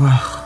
Wow.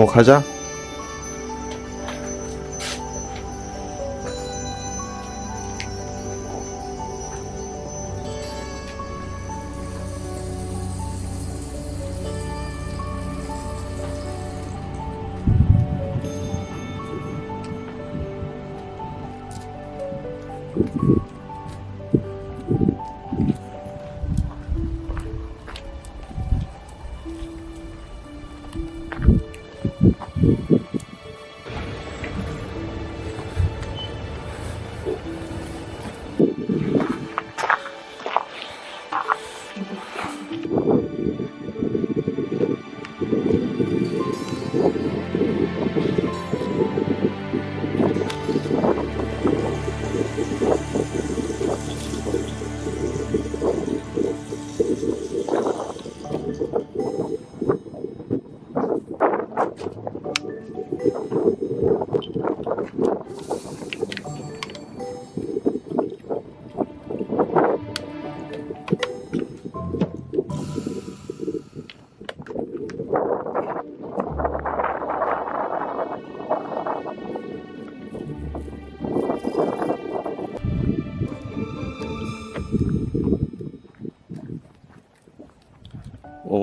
어, 가자.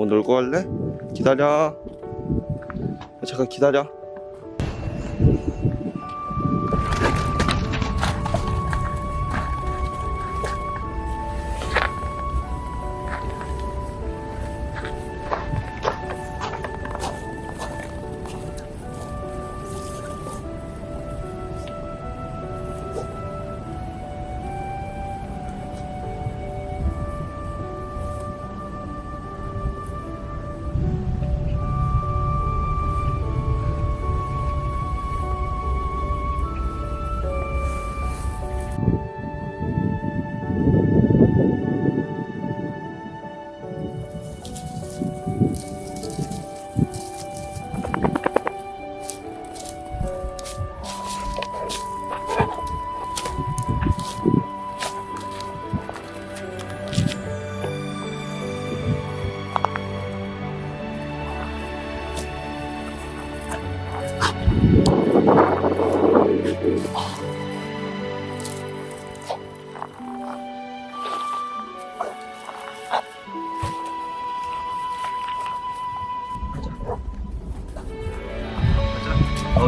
놀고 갈래? 기다려. 잠깐 기다려.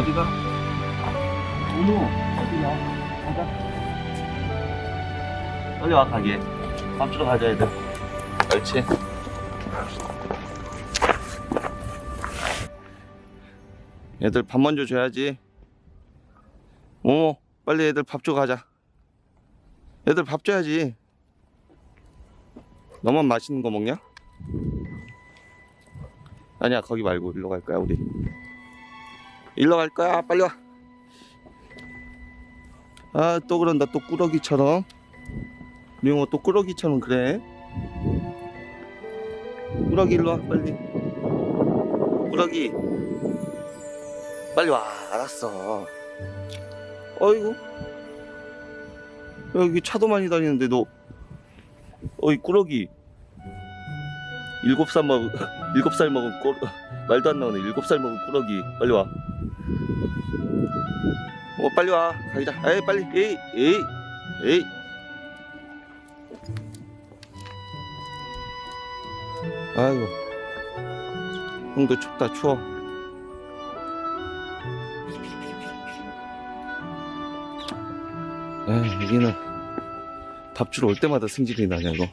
어디가? 오노 어디야? 가자. 빨리 와 가게. 밥 주러 가자 애들. 옳지. 애들 밥 먼저 줘야지. 오, 빨리 애들 밥 줘 가자. 애들 밥 줘야지. 너만 맛있는 거 먹냐? 아니야 거기 말고 일로 갈 거야 우리. 일로 갈 거야 빨리 와. 아 또 그런다 또 꾸러기처럼. 미용어 또 꾸러기처럼 그래. 꾸러기 일로 와 빨리. 꾸러기. 빨리 와 알았어. 어이구. 여기 차도 많이 다니는데 너 어이 꾸러기 일곱 살먹 일곱 살 먹은 꾸 말도 안 나오네 일곱 살 먹은 꾸러기 빨리 와. 어 빨리 와 가자. 에이 빨리 에이 에이 에이. 아이고 형도 춥다 추워. 에 여기는 밥 주러 올 때마다 승질이 나냐 이거.